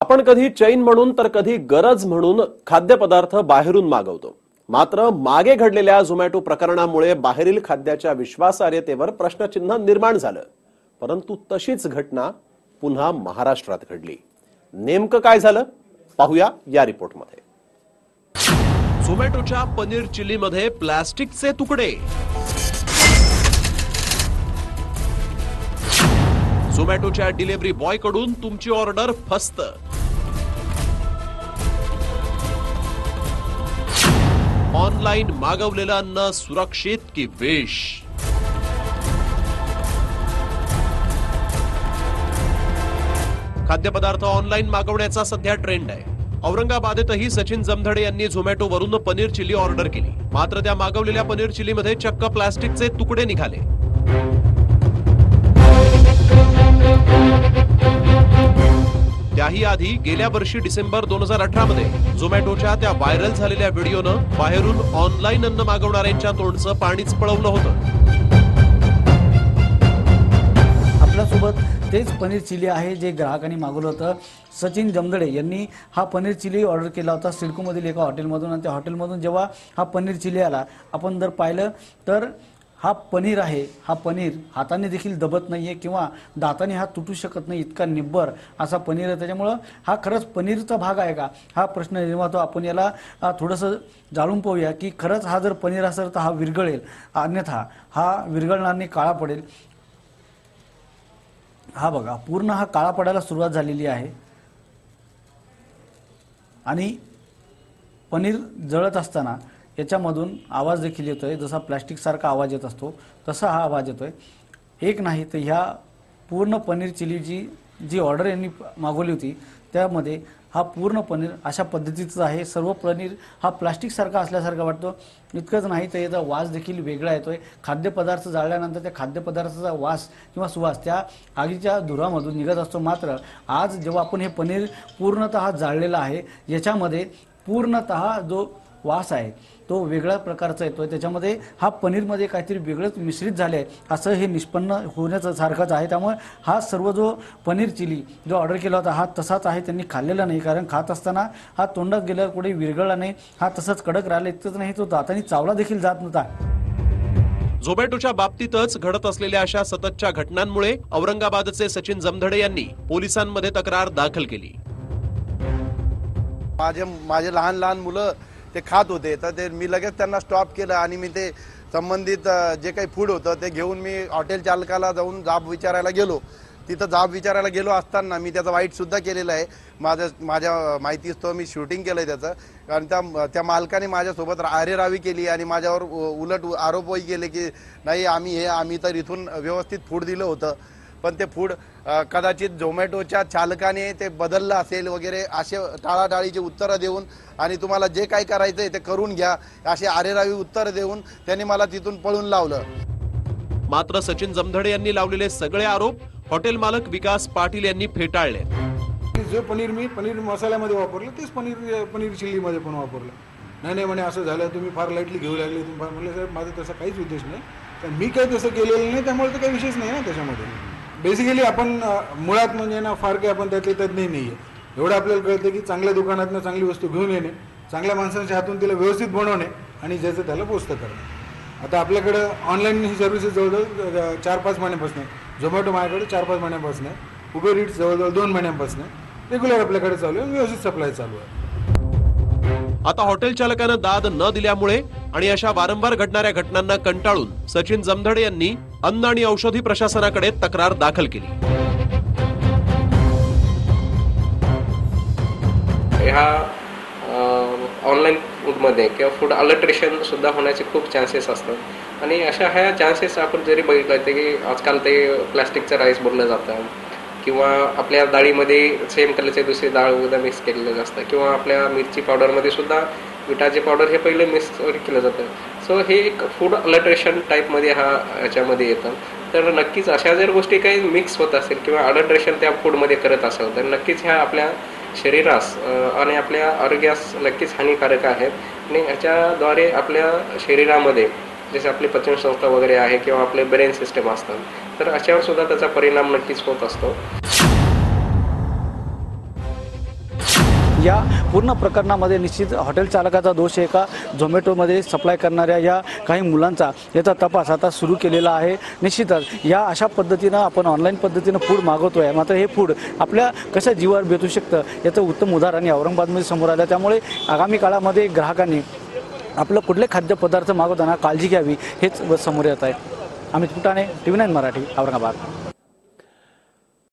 आपण कधी चैन म्हणून तर कधी गरज म्हणून खाद्यपदार्थ बाहेरून मागवतो. मात्र मागे घडलेल्या झोमॅटो प्रकरणामुळे बाहेरील खाद्याच्या विश्वासार्हतेवर प्रश्नचिन्ह निर्माण झालं. परंतु तशीच घटना पुन्हा महाराष्ट्रात घडली. नेमकं काय झालं? पाहूया या रिपोर्टमध्ये. झोमॅटोच्या पनीर चिलीमध्ये प्लास्टिकचे तुकडे. झोमॅटोच्या डिलिव्हरी बॉयकडून तुमची ऑर्डर फस्त. ऑनलाईन मागवलेलं अन्न सुरक्षित की विष? खाद्यपदार्थ ऑनलाईन मागवण्याचा सध्या ट्रेंड आहे. औरंगाबादेतही सचिन जमधडे यांनी झोमॅटो वरून पनीर चिली ऑर्डर केली. मात्र त्या मागवलेल्या पनीर चिलीमध्ये चक्क प्लास्टिकचे तुकडे निघाले. त्याही आधी गेल्या वर्षी डिसेंबर दोन हजार अठरा मध्ये झोमॅटोच्या त्या व्हायरल झालेल्या व्हिडिओनं बाहेरून ऑनलाईन अन्न मागवणाऱ्यांच्या तोंडचं पाणीच पळवलं होतं. आपल्यासोबत तेच पनीर चिली आहे जे ग्राहकांनी मागवलं होतं. सचिन जमदडे यांनी हा पनीर चिली ऑर्डर केला होता सिडकोमधील एका हॉटेलमधून आणि त्या हॉटेलमधून जेव्हा हा पनीर चिली आला आपण जर पाहिलं तर हा पनीर आहे हा पनीर हाताने देखील दबत नाही आहे किंवा दाताने हा तुटू शकत नाही इतका निब्बर असा पनीर आहे. त्याच्यामुळं हा खरंच पनीरचा भाग आहे का? हा प्रश्न निर्माण होतो आपण याला थोडंसं जाणून पाहूया की खरंच हा जर पनीर असेल तर हा विरघळेल. अन्यथा हा विरघळणार नाही काळा पडेल. हा बघा पूर्ण हा काळा पडायला सुरुवात झालेली आहे. आणि पनीर जळत असताना याच्यामधून आवाज देखील येतोय. जसा प्लॅस्टिकसारखा आवाज येत असतो तसा हा आवाज येतोय. एक नाही तर ह्या पूर्ण पनीर चिलीची जी ऑर्डर यांनी मागवली होती त्यामध्ये हा पूर्ण पनीर अशा पद्धतीचा आहे. सर्व पनीर हा प्लास्टिकसारखा असल्यासारखा वाटतो. इतकंच नाही तर याचा वास देखील वेगळा येतोय. खाद्यपदार्थ जाळल्यानंतर त्या खाद्यपदार्थाचा वास किंवा सुवास त्या आगीच्या धुरामधून निघत असतो. मात्र आज जेव्हा आपण हे पनीर पूर्णतः जाळलेलं आहे याच्यामध्ये पूर्णतः जो वास आहे. तो वेगळ्या प्रकारचा येतोय. त्याच्यामध्ये हा पनीरमध्ये काहीतरी वेगळंच मिश्रित झाले आहे असं हे निष्पन्न होण्याचं सारखंच आहे. त्यामुळे हा सर्व जो पनीर चिली जो ऑर्डर केला होता हा तसाच आहे. त्यांनी खाल्लेला नाही. कारण खात असताना हा तोंडात गेल्यावर कुठे विरघळला नाही. हा तसाच कडक राहिला. इतकंच नाही तो दाताने चावला देखील जात नव्हता. झोमॅटोच्या बाबतीतच घडत असलेल्या अशा सततच्या घटनांमुळे औरंगाबादचे सचिन जमधडे यांनी पोलिसांमध्ये तक्रार दाखल केली. माझे माझे लहान लहान मुलं ते खात होते. तर ते मी लगेच त्यांना स्टॉप केलं आणि मी ते संबंधित जे काही फूड होतं ते घेऊन मी हॉटेल चालकाला जाऊन जाब विचारायला गेलो. तिथं जाब विचारायला गेलो असताना मी त्याचा वाईट सुद्धा केलेला आहे. माझ्या माझ्या माहितीस्तव मी शूटिंग केलंय त्याचं. कारण त्या त्या मालकाने माझ्यासोबत आरेरावी केली आणि माझ्यावर उ- उलट आरोपही केले की नाही आम्ही हे आम्ही तर इथून व्यवस्थित फूड दिलं होतं. पण ते फूड कदाचित झोमॅटोच्या चालकाने ते बदललं असेल वगैरे असे टाळाटाळीची उत्तरं देऊन आणि तुम्हाला जे काही करायचं आहे ते करून घ्या असे आरेरावी उत्तरं देऊन त्यांनी मला तिथून पळून लावलं. मात्र सचिन जमधडे यांनी लावलेले सगळे आरोप हॉटेल मालक विकास पाटील यांनी फेटाळले. जे पनीर मी पनीर मसाल्यामध्ये वापरलं तेच पनीर पनीर चिल्लीमध्ये पण वापरलं. नाही नाही म्हणे असं झालं तुम्ही फार लाईटली घेऊ लागले तुम्ही फार म्हणलं साहेब माझा तसा काहीच उद्देश नाही. मी काही तसं केलेलं नाही त्यामुळे तर काही विषयच नाही ना त्याच्यामध्ये. बेसिकली आपण मुळात म्हणजे ना फार काही आपण त्यातले तज्ज्ञ नाही आहे एवढं आपल्याला कळतं की चांगल्या दुकानातनं चांगली वस्तू घेऊन येणे चांगल्या माणसांच्या हातून तिला व्यवस्थित बनवणे आणि ज्याचं त्याला पोचतं करणे. आता आपल्याकडं ऑनलाईन ही सर्व्हिसेस जवळजवळ चार पाच महिन्यापासून आहे. झोमॅटो माझ्याकडे चार पाच महिन्यापासून आहे. उबेर इट्स जवळजवळ दोन महिन्यांपासून आहे. रेग्युलर आपल्याकडे चालू आहे व्यवस्थित सप्लाय चालू आहे. आता हॉटेल चालकानं दाद न दिल्यामुळे आणि अशा वारंवार घडणाऱ्या घटनांना कंटाळून सचिन जमधडे यांनी अन्न आणि औषधी प्रशासनाकडे तक्रार दाखल केली. ह्या ऑनलाईन फूडमध्ये किंवा फूड अल्ट्रेशन सुद्धा होण्याचे खूप चान्सेस असतात. आणि अशा ह्या चान्सेस आपण जरी बघितलं ते की आजकाल ते प्लॅस्टिकचं राईस बोललं जातं. किंवा आपल्या डाळीमध्ये सेम कलरचे दुसरी डाळ उद्या मिक्स केलेलं असतं. किंवा आपल्या मिरची पावडरमध्ये सुद्धा विटाचे पावडर हे पहिले मिक्स केलं जातं. सो हे एक फूड अलट्रेशन टाईपमध्ये हा याच्यामध्ये येतं. तर नक्कीच अशा जर गोष्टी काही मिक्स होत असेल किंवा अलट्रेशन त्या फूडमध्ये करत असेल तर नक्कीच ह्या आपल्या शरीरास आणि आपल्या आरोग्यास नक्कीच हानिकारक आहेत. आणि ह्याच्याद्वारे आपल्या शरीरामध्ये जसे आपली पचनसंस्था वगैरे आहे किंवा आपले ब्रेन सिस्टम असतात तर अशावर सुद्धा त्याचा परिणाम नक्कीच होत असतो. या पूर्ण प्रकरणामध्ये निश्चित हॉटेल चालकाचा दोष आहे का? झोमॅटोमध्ये सप्लाय करणाऱ्या या काही मुलांचा याचा तपास आता सुरू केलेला आहे. निश्चितच या अशा पद्धतीनं आपण ऑनलाईन पद्धतीनं फूड मागवतो आहे मात्र हे फूड आपल्या कशा जीवावर बेतू शकतं? याचं उत्तम उदाहरण या औरंगाबादमध्ये समोर आलं. त्यामुळे आगामी काळामध्ये ग्राहकांनी आपलं कुठले खाद्यपदार्थ मागवताना काळजी घ्यावी हेच समोर येत आहे. Amit Kutane T V nine Marathi Aurangabad.